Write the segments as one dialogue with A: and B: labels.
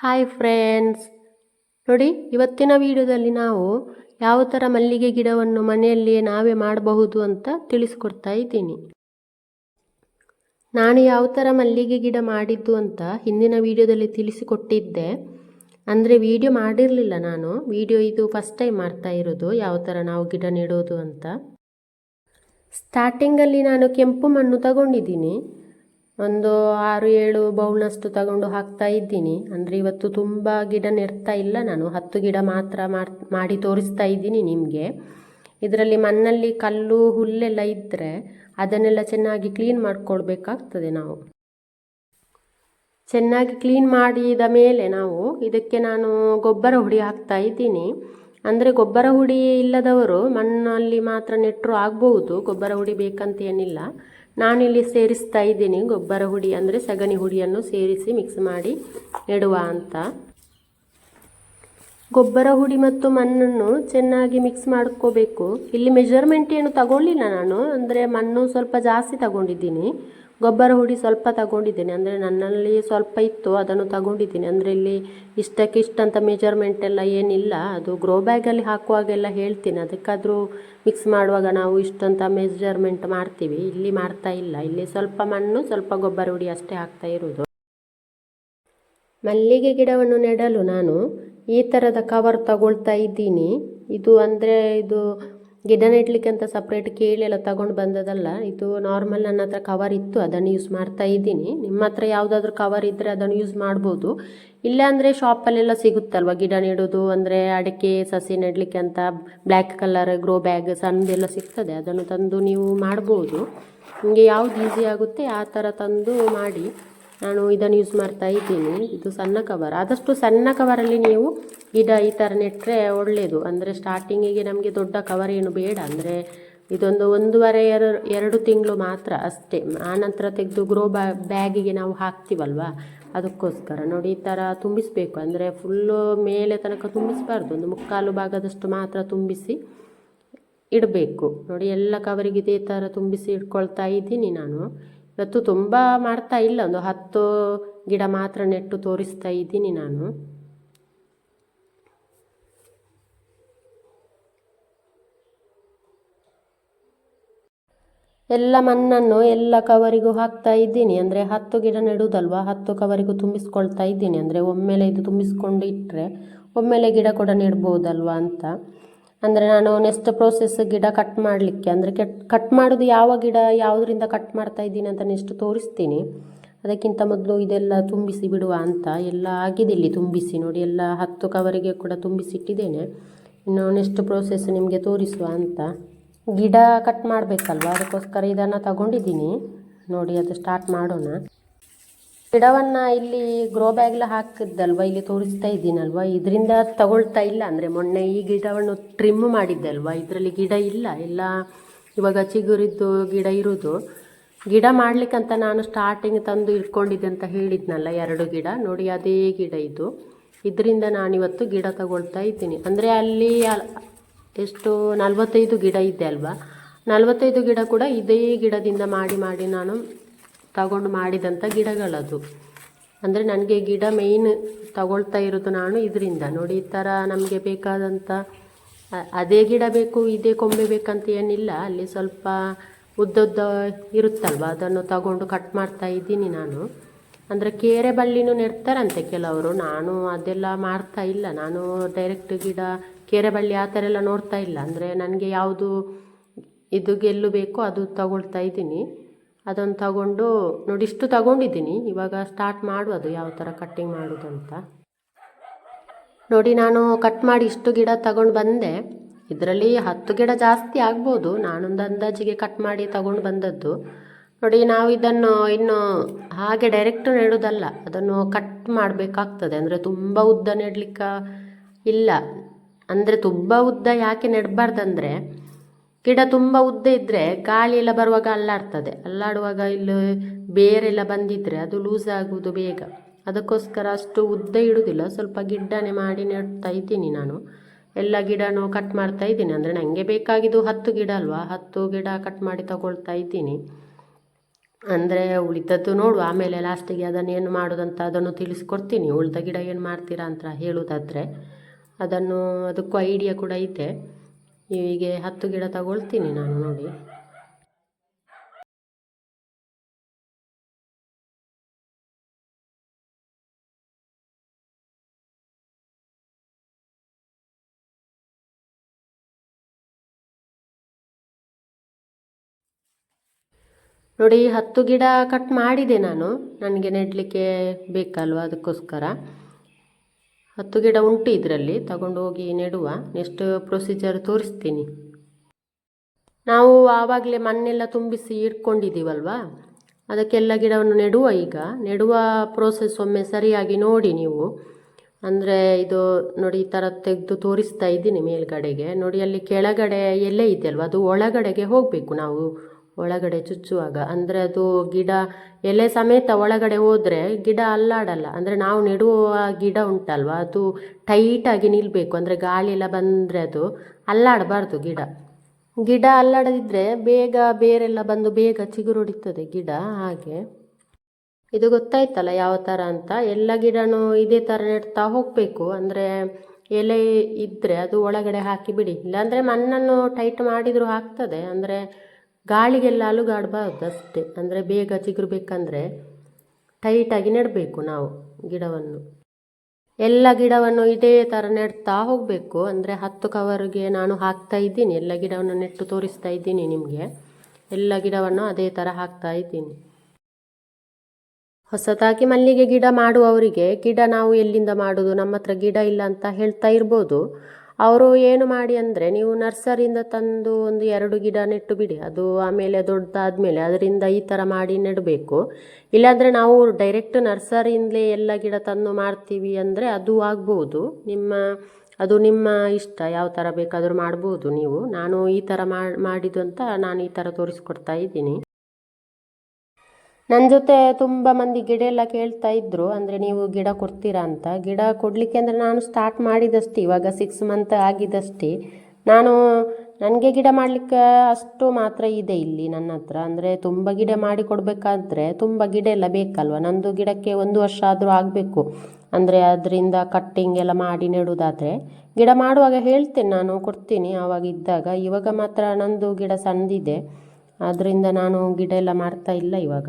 A: Hi friends. ನೋಡಿ, ಇವತ್ತಿನ ವಿಡಿಯೋದಲ್ಲಿ ನಾವು ಯಾವ ಥರ ಮಲ್ಲಿಗೆ ಗಿಡವನ್ನು ಮನೆಯಲ್ಲಿಯೇ ನಾವೇ ಮಾಡಬಹುದು ಅಂತ ತಿಳಿಸ್ಕೊಡ್ತಾ ಇದ್ದೀನಿ. ನಾನು ಯಾವ ಥರ ಮಲ್ಲಿಗೆ ಗಿಡ ಮಾಡಿದ್ದು ಅಂತ ಹಿಂದಿನ ವಿಡಿಯೋದಲ್ಲಿ ತಿಳಿಸಿಕೊಟ್ಟಿದ್ದೆ. ಅಂದರೆ ವಿಡಿಯೋ ಮಾಡಿರಲಿಲ್ಲ ನಾನು. ವಿಡಿಯೋ ಇದು ಫಸ್ಟ್ ಟೈಮ್ ಮಾಡ್ತಾ ಇರೋದು, ಯಾವ ಥರ ನಾವು ಗಿಡ ನೆಡೋದು ಅಂತ. ಸ್ಟಾರ್ಟಿಂಗಲ್ಲಿ ನಾನು ಕೆಂಪು ಮಣ್ಣು ತಗೊಂಡಿದ್ದೀನಿ. ಒಂದು ಆರು ಏಳು ಬೌಲ್ನಷ್ಟು ತಗೊಂಡು ಹಾಕ್ತಾ ಇದ್ದೀನಿ. ಅಂದರೆ ಇವತ್ತು ತುಂಬ ಗಿಡ ನೆಡ್ತಾ ಇಲ್ಲ ನಾನು. ಹತ್ತು ಗಿಡ ಮಾತ್ರ ಮಾಡಿ ತೋರಿಸ್ತಾ ಇದ್ದೀನಿ ನಿಮಗೆ. ಇದರಲ್ಲಿ ಮಣ್ಣಲ್ಲಿ ಕಲ್ಲು, ಹುಲ್ಲೆಲ್ಲ ಇದ್ದರೆ ಅದನ್ನೆಲ್ಲ ಚೆನ್ನಾಗಿ ಕ್ಲೀನ್ ಮಾಡಿಕೊಳ್ಬೇಕಾಗ್ತದೆ ನಾವು. ಚೆನ್ನಾಗಿ ಕ್ಲೀನ್ ಮಾಡಿದ ಮೇಲೆ ನಾವು ಇದಕ್ಕೆ ನಾನು ಗೊಬ್ಬರ ಹುಡಿ ಹಾಕ್ತಾ ಇದ್ದೀನಿ. ಅಂದರೆ ಗೊಬ್ಬರ ಹುಡಿ ಇಲ್ಲದವರು ಮಣ್ಣಲ್ಲಿ ಮಾತ್ರ ನೆಟ್ಟರು ಆಗ್ಬೋದು ಗೊಬ್ಬರ ಹುಡಿ ಬೇಕಂತ ಏನಿಲ್ಲ. ನಾನಿಲ್ಲಿ ಸೇರಿಸ್ತಾ ಇದ್ದೀನಿ ಗೊಬ್ಬರ ಹುಡಿ ಅಂದರೆ ಸಗಣಿ ಹುಡಿಯನ್ನು ಸೇರಿಸಿ ಮಿಕ್ಸ್ ಮಾಡಿ ನೆಡುವ ಅಂತ. ಗೊಬ್ಬರ ಹುಡಿ ಮತ್ತು ಮಣ್ಣನ್ನು ಚೆನ್ನಾಗಿ ಮಿಕ್ಸ್ ಮಾಡ್ಕೋಬೇಕು. ಇಲ್ಲಿ ಮೆಜರ್ಮೆಂಟ್ ಏನು ತಗೊಳ್ಳಿಲ್ಲ ನಾನು. ಅಂದರೆ ಮಣ್ಣು ಸ್ವಲ್ಪ ಜಾಸ್ತಿ ತಗೊಂಡಿದ್ದೀನಿ. ಗೊಬ್ಬರ ಹುಡಿ ಸ್ವಲ್ಪ ತಗೊಂಡಿದ್ದೇನೆ. ಅಂದರೆ ನನ್ನಲ್ಲಿ ಸ್ವಲ್ಪ ಇತ್ತು, ಅದನ್ನು ತಗೊಂಡಿದ್ದೀನಿ. ಅಂದರೆ ಇಲ್ಲಿ ಇಷ್ಟಕ್ಕೆ ಇಷ್ಟಂತ ಮೆಜರ್ಮೆಂಟ್ ಎಲ್ಲ ಏನಿಲ್ಲ. ಅದು ಗ್ರೋ ಬ್ಯಾಗಲ್ಲಿ ಹಾಕುವಾಗೆಲ್ಲ ಹೇಳ್ತೀನಿ. ಅದಕ್ಕಾದರೂ ಮಿಕ್ಸ್ ಮಾಡುವಾಗ ನಾವು ಇಷ್ಟಂತ ಮೆಜರ್ಮೆಂಟ್ ಮಾಡ್ತೀವಿ. ಇಲ್ಲಿ ಮಾಡ್ತಾ ಇಲ್ಲ. ಇಲ್ಲಿ ಸ್ವಲ್ಪ ಮಣ್ಣು, ಸ್ವಲ್ಪ ಗೊಬ್ಬರ ಹುಡಿ ಅಷ್ಟೇ ಹಾಕ್ತಾ ಇರೋದು ಮಲ್ಲಿಗೆ ಗಿಡವನ್ನು ನೆಡಲು ನಾನು ಈ ಥರದ ಕವರ್ ತಗೊಳ್ತಾ ಇದ್ದೀನಿ. ಇದು ಅಂದರೆ ಇದು ಗಿಡ ನೆಡ್ಲಿಕ್ಕೆ ಅಂತ ಸಪ್ರೇಟ್ ಕೇಳಿ ಎಲ್ಲ ತಗೊಂಡು ಬಂದದಲ್ಲ, ಇದು ನಾರ್ಮಲ್ ನನ್ನ ಹತ್ರ ಕವರ್ ಇತ್ತು, ಅದನ್ನು ಯೂಸ್ ಮಾಡ್ತಾ ಇದ್ದೀನಿ. ನಿಮ್ಮ ಹತ್ರ ಯಾವುದಾದ್ರೂ ಕವರ್ ಇದ್ದರೆ ಅದನ್ನು ಯೂಸ್ ಮಾಡ್ಬೋದು. ಇಲ್ಲ ಅಂದರೆ ಶಾಪಲ್ಲೆಲ್ಲ ಸಿಗುತ್ತಲ್ವ ಗಿಡ ನೆಡೋದು ಅಂದರೆ ಅಡಿಕೆ, ಸಸಿ ನೆಡಲಿಕ್ಕೆ ಅಂತ ಬ್ಲ್ಯಾಕ್ ಕಲರ್ ಗ್ರೋ ಬ್ಯಾಗ್ ಸಣ್ಣದೆಲ್ಲ ಸಿಗ್ತದೆ, ಅದನ್ನು ತಂದು ನೀವು ಮಾಡ್ಬೋದು. ನಿಮಗೆ ಯಾವ್ದು ಈಸಿ ಆಗುತ್ತೆ, ಆ ಥರ ತಂದು ಮಾಡಿ. ನಾನು ಇದನ್ನು ಯೂಸ್ ಮಾಡ್ತಾ ಇದ್ದೀನಿ. ಇದು ಸಣ್ಣ ಕವರ್ ಆದಷ್ಟು ಸಣ್ಣ ಕವರಲ್ಲಿ ನೀವು ಗಿಡ ಈ ಥರ ನೆಟ್ಟರೆ ಒಳ್ಳೆಯದು ಅಂದರೆ ಸ್ಟಾರ್ಟಿಂಗಿಗೆ ನಮಗೆ ದೊಡ್ಡ ಕವರ್ ಏನು ಬೇಡ. ಅಂದರೆ ಇದೊಂದು ಒಂದೂವರೆ ಎರಡು ಎರಡು ತಿಂಗಳು ಮಾತ್ರ ಅಷ್ಟೇ. ಆನಂತರ ತೆಗೆದು ಗ್ರೋ ಬ್ಯಾ ಬ್ಯಾಗಿಗೆ ನಾವು ಹಾಕ್ತೀವಲ್ವ? ಅದಕ್ಕೋಸ್ಕರ ನೋಡಿ ಈ ಥರ ತುಂಬಿಸಬೇಕು. ಅಂದರೆ ಫುಲ್ಲು ಮೇಲೆ ತನಕ ತುಂಬಿಸಬಾರ್ದು. ಒಂದು ಮುಕ್ಕಾಲು ಭಾಗದಷ್ಟು ಮಾತ್ರ ತುಂಬಿಸಿ ಇಡಬೇಕು. ನೋಡಿ ಎಲ್ಲ ಕವರಿಗೆ ಇದೇ ಥರ ತುಂಬಿಸಿ ಇಟ್ಕೊಳ್ತಾ ಇದ್ದೀನಿ ನಾನು. ಇವತ್ತು ತುಂಬ ಮಾಡ್ತಾ ಇಲ್ಲ. ಒಂದು ಹತ್ತು ಗಿಡ ಮಾತ್ರ ನೆಟ್ಟು ತೋರಿಸ್ತಾ ಇದ್ದೀನಿ ನಾನು. ಎಲ್ಲ ಮಣ್ಣನ್ನು ಎಲ್ಲ ಕವರಿಗೂ ಹಾಕ್ತಾ ಇದ್ದೀನಿ. ಅಂದರೆ ಹತ್ತು ಗಿಡ ನೆಡುವುದಲ್ವ ಹತ್ತು ಕವರಿಗೂ ತುಂಬಿಸ್ಕೊಳ್ತಾ ಇದ್ದೀನಿ. ಅಂದರೆ ಒಮ್ಮೆಲೆ ಇದು ತುಂಬಿಸ್ಕೊಂಡು ಇಟ್ಟರೆ ಒಮ್ಮೆಲೆ ಗಿಡ ಕೂಡ ನೆಡ್ಬೋದಲ್ವ ಅಂತ. ಅಂದರೆ ನಾನು ನೆಕ್ಸ್ಟ್ ಪ್ರೋಸೆಸ್ ಗಿಡ ಕಟ್ ಮಾಡಲಿಕ್ಕೆ, ಅಂದರೆ ಕೆಟ್ ಕಟ್ ಮಾಡೋದು ಯಾವ ಗಿಡ ಯಾವುದರಿಂದ ಕಟ್ ಮಾಡ್ತಾ ಇದ್ದೀನಿ ಅಂತ ನೆಕ್ಸ್ಟ್ ತೋರಿಸ್ತೀನಿ. ಅದಕ್ಕಿಂತ ಮೊದಲು ಇದೆಲ್ಲ ತುಂಬಿಸಿ ಬಿಡುವ ಅಂತ ಎಲ್ಲ ಆಗಿದೆ ಇಲ್ಲಿ ತುಂಬಿಸಿ ನೋಡಿ, ಎಲ್ಲ ಹತ್ತು ಕವರಿಗೆ ಕೂಡ ತುಂಬಿಸಿಟ್ಟಿದ್ದೇನೆ ಇನ್ನು ನೆಕ್ಸ್ಟ್ ಪ್ರೋಸೆಸ್ ನಿಮಗೆ ತೋರಿಸುವ ಅಂತ. ಗಿಡ ಕಟ್ ಮಾಡಬೇಕಲ್ವ? ಅದಕ್ಕೋಸ್ಕರ ಇದನ್ನು ತಗೊಂಡಿದ್ದೀನಿ. ನೋಡಿ, ಅದು ಸ್ಟಾರ್ಟ್ ಮಾಡೋಣ. ಗಿಡವನ್ನು ಇಲ್ಲಿ ಗ್ರೋ ಬ್ಯಾಗ್ಲ ಹಾಕಿದ್ದಲ್ವಾ? ಇಲ್ಲಿ ತೋರಿಸ್ತಾ ಇದ್ದೀನಲ್ವ? ಇದರಿಂದ ತಗೊಳ್ತಾ ಇಲ್ಲ. ಅಂದರೆ ಮೊನ್ನೆ ಈ ಗಿಡವನ್ನು ಟ್ರಿಮ್ ಮಾಡಿದ್ದಲ್ವಾ? ಇದರಲ್ಲಿ ಗಿಡ ಇಲ್ಲ. ಎಲ್ಲ ಇವಾಗ ಚಿಗುರಿದ್ದು ಗಿಡ ಇರೋದು. ಗಿಡ ಮಾಡಲಿಕ್ಕಂತ ನಾನು ಸ್ಟಾರ್ಟಿಂಗ್ ತಂದು ಇಟ್ಕೊಂಡಿದ್ದೆ ಅಂತ ಹೇಳಿದ್ನಲ್ಲ ಎರಡು ಗಿಡ. ನೋಡಿ, ಅದೇ ಗಿಡ ಇದು. ಇದರಿಂದ ನಾನಿವತ್ತು ಗಿಡ ತಗೊಳ್ತಾ ಇದ್ದೀನಿ. ಅಂದರೆ ಅಲ್ಲಿ ಎಷ್ಟು? ನಲವತ್ತೈದು ಗಿಡ ಇದೆ ಅಲ್ವಾ? ನಲವತ್ತೈದು ಗಿಡ ಕೂಡ ಇದೇ ಗಿಡದಿಂದ ಮಾಡಿ ಮಾಡಿ ನಾನು ತಗೊಂಡು ಮಾಡಿದಂಥ ಗಿಡಗಳದು. ಅಂದರೆ ನನಗೆ ಗಿಡ ಮೇಯ್ನ್ ತಗೊಳ್ತಾ ಇರೋದು ನಾನು ಇದರಿಂದ. ನೋಡಿ, ಈ ಥರ ನಮಗೆ ಬೇಕಾದಂಥ ಅದೇ ಗಿಡ ಬೇಕು, ಇದೇ ಕೊಂಬೆ ಬೇಕಂತ ಏನಿಲ್ಲ. ಅಲ್ಲಿ ಸ್ವಲ್ಪ ಉದ್ದುದ್ದ ಇರುತ್ತಲ್ವ, ಅದನ್ನು ತಗೊಂಡು ಕಟ್ ಮಾಡ್ತಾ ಇದ್ದೀನಿ ನಾನು. ಅಂದರೆ ಕೇರೆ ಬಳ್ಳಿನೂ ನೆಡ್ತಾರಂತೆ ಕೆಲವರು. ನಾನು ಅದೆಲ್ಲ ಮಾಡ್ತಾ ಇಲ್ಲ. ನಾನು ಡೈರೆಕ್ಟ್ ಗಿಡ, ಕೇರೆ ಬಳ್ಳಿ ಆ ಥರ ಎಲ್ಲ ನೋಡ್ತಾ ಇಲ್ಲ. ಅಂದರೆ ನನಗೆ ಯಾವುದು, ಇದು ಗೆಲ್ಲು ಬೇಕೋ ಅದು ತಗೊಳ್ತಾ ಇದ್ದೀನಿ. ಅದನ್ನು ತಗೊಂಡು ನೋಡಿ ಇಷ್ಟು ತಗೊಂಡಿದ್ದೀನಿ. ಇವಾಗ ಸ್ಟಾರ್ಟ್ ಮಾಡುವುದು ಯಾವ ಥರ ಕಟ್ಟಿಂಗ್ ಮಾಡೋದು ಅಂತ. ನೋಡಿ ನಾನು ಕಟ್ ಮಾಡಿ ಇಷ್ಟು ಗಿಡ ತಗೊಂಡು ಬಂದೆ. ಇದರಲ್ಲಿ ಹತ್ತು ಗಿಡ ಜಾಸ್ತಿ ಆಗ್ಬೋದು. ನಾನೊಂದು ಅಂದಾಜಿಗೆ ಕಟ್ ಮಾಡಿ ತಗೊಂಡು ಬಂದದ್ದು. ನೋಡಿ ನಾವು ಇದನ್ನು ಇನ್ನು ಹಾಗೆ ಡೈರೆಕ್ಟ್ ನೆಡೋದಲ್ಲ. ಅದನ್ನು ಕಟ್ ಮಾಡಬೇಕಾಗ್ತದೆ. ಅಂದರೆ ತುಂಬ ಉದ್ದ ನೆಡಲಿಕ್ಕೆ ಇಲ್ಲ. ಅಂದರೆ ತುಂಬ ಉದ್ದ ಯಾಕೆ ನೆಡಬಾರ್ದಂದ್ರೆ ಗಿಡ ತುಂಬ ಉದ್ದ ಇದ್ದರೆ ಗಾಳಿ ಎಲ್ಲ ಬರುವಾಗ ಅಲ್ಲಾಡ್ತದೆ. ಅಲ್ಲಾಡುವಾಗ ಇಲ್ಲಿ ಬೇರೆಲ್ಲ ಬಂದಿದ್ದರೆ ಅದು ಲೂಸ್ ಆಗುವುದು ಬೇಗ. ಅದಕ್ಕೋಸ್ಕರ ಅಷ್ಟು ಉದ್ದ ಇಡುವುದಿಲ್ಲ. ಸ್ವಲ್ಪ ಗಿಡ್ಡನೆ ಮಾಡಿ ನೆಡ್ತಾ ಇದ್ದೀನಿ ನಾನು. ಎಲ್ಲ ಗಿಡನೂ ಕಟ್ ಮಾಡ್ತಾ ಇದ್ದೀನಿ. ಅಂದರೆ ನನಗೆ ಬೇಕಾಗಿದ್ದು ಹತ್ತು ಗಿಡ ಅಲ್ವಾ? ಹತ್ತು ಗಿಡ ಕಟ್ ಮಾಡಿ ತಗೊಳ್ತಾ ಇದ್ದೀನಿ. ಅಂದರೆ ಉಳಿದದ್ದು ನೋಡುವ ಆಮೇಲೆ ಲಾಸ್ಟಿಗೆ ಅದನ್ನು ಏನು ಮಾಡೋದಂತ ಅದನ್ನು ತಿಳಿಸ್ಕೊಡ್ತೀನಿ. ಉಳಿದ ಗಿಡ ಏನು ಮಾಡ್ತೀರಾ ಅಂತ ಹೇಳುವುದಾದರೆ ಅದನ್ನು ಅದಕ್ಕೂ ಐಡಿಯಾ ಕೂಡ ಐತೆ ಹೀಗೆ ಹತ್ತು ಗಿಡ ತಗೊಳ್ತೀನಿ ನಾನು ನೋಡಿ. ನೋಡಿ, ಹತ್ತು ಗಿಡ ಕಟ್ ಮಾಡಿದೆ ನಾನು. ನನಗೆ ನೆಡಲಿಕ್ಕೆ ಬೇಕಲ್ವ ಅದಕ್ಕೋಸ್ಕರ? ಹತ್ತು ಗಿಡ ಉಂಟು ಇದರಲ್ಲಿ, ತಗೊಂಡು ಹೋಗಿ ನೆಡುವ. ನೆಕ್ಸ್ಟ್ ಪ್ರೊಸೀಜರ್ ತೋರಿಸ್ತೀನಿ. ನಾವು ಆವಾಗಲೇ ಮಣ್ಣೆಲ್ಲ ತುಂಬಿಸಿ ಇಟ್ಕೊಂಡಿದ್ದೀವಲ್ವ? ಅದಕ್ಕೆಲ್ಲ ಗಿಡವನ್ನು ನೆಡುವ ಈಗ. ನೆಡುವ ಪ್ರೋಸೆಸ್ ಒಮ್ಮೆ ಸರಿಯಾಗಿ ನೋಡಿ ನೀವು. ಅಂದರೆ ಇದು ನೋಡಿ, ಈ ಥರ ತೆಗೆದು ತೋರಿಸ್ತಾ ಇದ್ದೀನಿ ಮೇಲ್ಗಡೆಗೆ. ನೋಡಿ, ಅಲ್ಲಿ ಕೆಳಗಡೆ ಎಲೆ ಇದೆಯಲ್ವ? ಅದು ಒಳಗಡೆಗೆ ಹೋಗಬೇಕು ನಾವು. ಒಳಗಡೆ ಚುಚ್ಚುವಾಗ, ಅಂದರೆ ಅದು ಗಿಡ, ಎಲೆ ಸಮೇತ ಒಳಗಡೆ ಹೋದರೆ ಗಿಡ ಅಲ್ಲಾಡಲ್ಲ. ಅಂದರೆ ನಾವು ನೆಡುವ ಗಿಡ ಉಂಟಲ್ವ, ಅದು ಟೈಟಾಗಿ ನಿಲ್ಲಬೇಕು ಅಂದರೆ ಗಾಳಿ ಎಲ್ಲ ಬಂದರೆ ಅದು ಅಲ್ಲಾಡಬಾರ್ದು ಗಿಡ. ಗಿಡ ಅಲ್ಲಾಡದಿದ್ದರೆ ಬೇಗ ಬೇರೆಲ್ಲ ಬಂದು ಬೇಗ ಚಿಗುರೊಡಿತದೆ ಗಿಡ, ಹಾಗೆ. ಇದು ಗೊತ್ತಾಯ್ತಲ್ಲ ಯಾವ ಥರ ಅಂತ? ಎಲ್ಲ ಗಿಡನೂ ಇದೇ ಥರ ನೆಡ್ತಾ ಹೋಗಬೇಕು. ಅಂದರೆ ಎಲೆ ಇದ್ದರೆ ಅದು ಒಳಗಡೆ ಹಾಕಿ ಬಿಡಿ. ಇಲ್ಲಾಂದರೆ ಮಣ್ಣನ್ನು ಟೈಟ್ ಮಾಡಿದರೂ ಹಾಕ್ತದೆ. ಅಂದರೆ ಗಾಳಿಗೆಲ್ಲ ಅಲುಗಾಡಬಾರ್ದು ಅಷ್ಟೇ. ಅಂದರೆ ಬೇಗ ಚಿಗುರು ಬೇಕಂದರೆ ಟೈಟಾಗಿ ನೆಡಬೇಕು ನಾವು ಗಿಡವನ್ನು. ಎಲ್ಲ ಗಿಡವನ್ನು ಇದೇ ಥರ ನೆಡ್ತಾ ಹೋಗಬೇಕು. ಅಂದರೆ ಹತ್ತು ಕವರ್ಗೆ ನಾನು ಹಾಕ್ತಾ ಇದ್ದೀನಿ. ಎಲ್ಲ ಗಿಡವನ್ನು ನೆಟ್ಟು ತೋರಿಸ್ತಾ ಇದ್ದೀನಿ ನಿಮಗೆ. ಎಲ್ಲ ಗಿಡವನ್ನು ಅದೇ ಥರ ಹಾಕ್ತಾ ಇದ್ದೀನಿ. ಹೊಸದಾಗಿ ಮಲ್ಲಿಗೆ ಗಿಡ ಮಾಡುವವರಿಗೆ ಗಿಡ ನಾವು ಎಲ್ಲಿಂದ ಮಾಡೋದು? ನಮ್ಮ ಹತ್ರ ಗಿಡ ಇಲ್ಲ ಅಂತ ಹೇಳ್ತಾ ಇರ್ಬೋದು. ಅವರು ಏನು ಮಾಡಿ ಅಂದರೆ ನೀವು ನರ್ಸರಿಯಿಂದ ತಂದು ಒಂದು ಎರಡು ಗಿಡ ನೆಟ್ಟು ಬಿಡಿ ಅದು ಆಮೇಲೆ ದೊಡ್ಡದಾದ್ಮೇಲೆ ಅದರಿಂದ ಈ ಥರ ಮಾಡಿ ನೆಡಬೇಕು. ಇಲ್ಲಾಂದರೆ ನಾವು ಡೈರೆಕ್ಟ್ ನರ್ಸರಿಯಿಂದಲೇ ಎಲ್ಲ ಗಿಡ ತಂದು ಮಾಡ್ತೀವಿ ಅಂದರೆ ಅದು ಆಗ್ಬೋದು. ನಿಮ್ಮ, ಅದು ನಿಮ್ಮ ಇಷ್ಟ. ಯಾವ ಥರ ಬೇಕಾದರೂ ಮಾಡ್ಬೋದು ನೀವು. ನಾನು ಈ ಥರ ಮಾಡಿದ್ದು ಅಂತ ನಾನು ಈ ಥರ ತೋರಿಸ್ಕೊಡ್ತಾ ಇದ್ದೀನಿ. ನನ್ನ ಜೊತೆ ತುಂಬ ಮಂದಿ ಗಿಡ ಎಲ್ಲ ಕೇಳ್ತಾ ಇದ್ದರು ಅಂದರೆ ನೀವು ಗಿಡ ಕೊಡ್ತೀರಾ ಅಂತ. ಗಿಡ ಕೊಡಲಿಕ್ಕೆ ಅಂದರೆ ನಾನು ಸ್ಟಾರ್ಟ್ ಮಾಡಿದಷ್ಟೇ, ಇವಾಗ ಸಿಕ್ಸ್ ಮಂತ್ ಆಗಿದ್ದಷ್ಟೇ ನಾನು, ನನಗೆ ಗಿಡ ಮಾಡಲಿಕ್ಕೆ ಅಷ್ಟು ಮಾತ್ರ ಇದೆ ಇಲ್ಲಿ ನನ್ನ ಹತ್ರ. ಅಂದರೆ ತುಂಬ ಗಿಡ ಮಾಡಿ ಕೊಡಬೇಕಾದ್ರೆ ತುಂಬ ಗಿಡ ಎಲ್ಲ ಬೇಕಲ್ವ? ನಂದು ಗಿಡಕ್ಕೆ ಒಂದು ವರ್ಷ ಆದರೂ ಆಗಬೇಕು. ಅಂದರೆ ಅದರಿಂದ ಕಟ್ಟಿಂಗ್ ಎಲ್ಲ ಮಾಡಿ ನೆಡುವುದಾದರೆ ಗಿಡ ಮಾಡುವಾಗ ಹೇಳ್ತೇನೆ, ನಾನು ಕೊಡ್ತೀನಿ ಆವಾಗ ಇದ್ದಾಗ. ಇವಾಗ ಮಾತ್ರ ನಂದು ಗಿಡ ಸಣ್ಣದಿದೆ ಅದರಿಂದ ನಾನು ಗಿಡ ಎಲ್ಲ ಮಾಡ್ತಾ ಇಲ್ಲ ಇವಾಗ.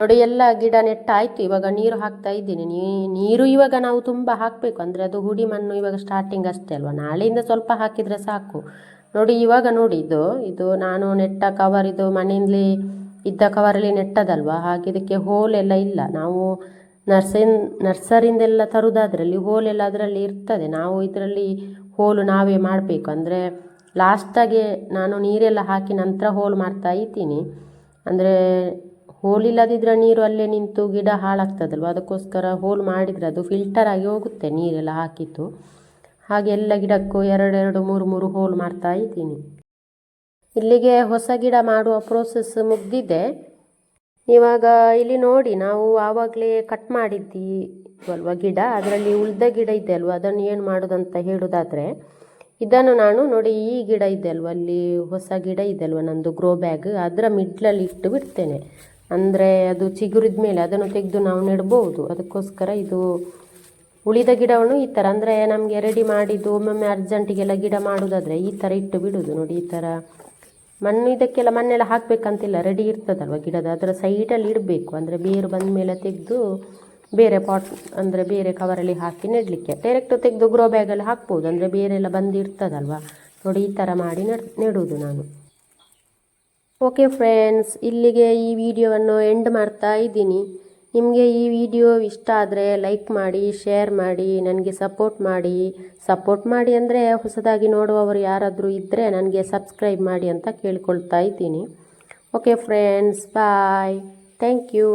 A: ನೋಡಿ, ಎಲ್ಲ ಗಿಡ ನೆಟ್ಟಾಯಿತು. ಇವಾಗ ನೀರು ಹಾಕ್ತಾ ಇದ್ದೀನಿ. ನೀರು ಇವಾಗ ನಾವು ತುಂಬ ಹಾಕಬೇಕು. ಅಂದರೆ ಅದು ಹುಡಿ ಮಣ್ಣು ಇವಾಗ ಸ್ಟಾರ್ಟಿಂಗ್ ಅಷ್ಟೇ ಅಲ್ವಾ? ನಾಳೆಯಿಂದ ಸ್ವಲ್ಪ ಹಾಕಿದರೆ ಸಾಕು. ನೋಡಿ, ಇವಾಗ ನೋಡಿ, ಇದು ಇದು ನಾನು ನೆಟ್ಟ ಕವರ್ ಇದು ಮನೆಯಲ್ಲಿ ಇದ್ದ ಕವರಲ್ಲಿ ನೆಟ್ಟದಲ್ವಾ? ಹಾಗೆ ಇದಕ್ಕೆ ಎಲ್ಲ ಇಲ್ಲ. ನಾವು ನರ್ಸರಿನ್ ನರ್ಸರಿಂದೆಲ್ಲ ತರುವುದಾದ್ರಲ್ಲಿ ಹೋಲೆಲ್ಲ ಅದರಲ್ಲಿ ಇರ್ತದೆ. ನಾವು ಇದರಲ್ಲಿ ಹೋಲು ನಾವೇ ಮಾಡಬೇಕು. ಅಂದರೆ ಲಾಸ್ಟಾಗೆ ನಾನು ನೀರೆಲ್ಲ ಹಾಕಿ ನಂತರ ಹೋಲ್ ಮಾಡ್ತಾ ಇದ್ದೀನಿ. ಅಂದರೆ ಹೋಲ್ ಇಲ್ಲದಿದ್ರೆ ನೀರು ಅಲ್ಲೇ ನಿಂತು ಗಿಡ ಹಾಳಾಗ್ತದಲ್ವ? ಅದಕ್ಕೋಸ್ಕರ ಹೋಲ್ ಮಾಡಿದರೆ ಅದು ಫಿಲ್ಟರ್ ಆಗಿ ಹೋಗುತ್ತೆ, ನೀರೆಲ್ಲ ಹಾಕಿತ್ತು ಹಾಗೆ ಎಲ್ಲ ಗಿಡಕ್ಕೂ ಎರಡೆರಡು, ಮೂರು ಮೂರು ಹೋಲ್ ಮಾಡ್ತಾ ಇದ್ದೀನಿ. ಇಲ್ಲಿಗೆ ಹೊಸ ಗಿಡ ಮಾಡುವ ಪ್ರೋಸೆಸ್ ಮುಗ್ದಿದೆ. ಇವಾಗ ಇಲ್ಲಿ ನೋಡಿ, ನಾವು ಆವಾಗಲೇ ಕಟ್ ಮಾಡಿದ್ದೀವಲ್ವ ಗಿಡ? ಅದರಲ್ಲಿ ಉಳಿದ ಗಿಡ ಇದೆ ಅಲ್ವ? ಅದನ್ನು ಏನು ಮಾಡೋದಂತ ಹೇಳೋದಾದರೆ, ಇದನ್ನು ನಾನು ನೋಡಿ ಈ ಗಿಡ ಇದೆ ಅಲ್ವ? ಅಲ್ಲಿ ಹೊಸ ಗಿಡ ಇದೆ ಅಲ್ವ ನಂದು ಗ್ರೋ ಬ್ಯಾಗ್ ಅದರ ಮಿಡ್ಲಲ್ಲಿ ಇಟ್ಟು ಬಿಡ್ತೇನೆ. ಅಂದರೆ ಅದು ಚಿಗುರಿದ ಮೇಲೆ ಅದನ್ನು ತೆಗೆದು ನಾವು ನೆಡ್ಬೋದು. ಅದಕ್ಕೋಸ್ಕರ ಇದು ಉಳಿದ ಗಿಡವನ್ನು ಈ ಥರ ಅಂದರೆ ನಮಗೆ ರೆಡಿ ಮಾಡಿದ್ದು, ಒಮ್ಮೊಮ್ಮೆ ಅರ್ಜೆಂಟಿಗೆಲ್ಲ ಗಿಡ ಮಾಡೋದಾದರೆ ಈ ಥರ ಇಟ್ಟು ಬಿಡೋದು. ನೋಡಿ, ಈ ಥರ ಮಣ್ಣು, ಇದಕ್ಕೆಲ್ಲ ಮಣ್ಣೆಲ್ಲ ಹಾಕಬೇಕಂತಿಲ್ಲ ರೆಡಿ ಇರ್ತದಲ್ವ ಗಿಡದ? ಅದರ ಸೈಡಲ್ಲಿ ಇಡಬೇಕು. ಅಂದರೆ ಬೇರು ಬಂದ ಮೇಲೆ ತೆಗೆದು ಬೇರೆ ಪಾಟ್ ಅಂದರೆ ಬೇರೆ ಕವರಲ್ಲಿ ಹಾಕಿ ನೆಡಲಿಕ್ಕೆ. ಡೈರೆಕ್ಟ್ ತೆಗೆದು ಗ್ರೋ ಬ್ಯಾಗಲ್ಲಿ ಹಾಕ್ಬೋದು. ಅಂದರೆ ಬೇರೆಲ್ಲ ಬಂದು ಇರ್ತದಲ್ವ? ನೋಡಿ, ಈ ಥರ ಮಾಡಿ ನೆಡ್ ನೆಡುವುದು ನಾನು. ಓಕೆ ಫ್ರೆಂಡ್ಸ್ ಇಲ್ಲಿಗೆ ಈ ವಿಡಿಯೋವನ್ನು ಎಂಡ್ ಮಾಡ್ತಾ ಇದ್ದೀನಿ. ನಿಮಗೆ ಈ ವಿಡಿಯೋ ಇಷ್ಟ ಆದರೆ ಲೈಕ್ ಮಾಡಿ ಶೇರ್ ಮಾಡಿ, ನನಗೆ ಸಪೋರ್ಟ್ ಮಾಡಿ. ಸಪೋರ್ಟ್ ಮಾಡಿ ಅಂದರೆ ಹೊಸದಾಗಿ ನೋಡುವವರು ಯಾರಾದರೂ ಇದ್ದರೆ ನನಗೆ ಸಬ್ಸ್ಕ್ರೈಬ್ ಮಾಡಿ ಅಂತ ಕೇಳ್ಕೊಳ್ತಾ ಇದ್ದೀನಿ. Okay friends bye thank you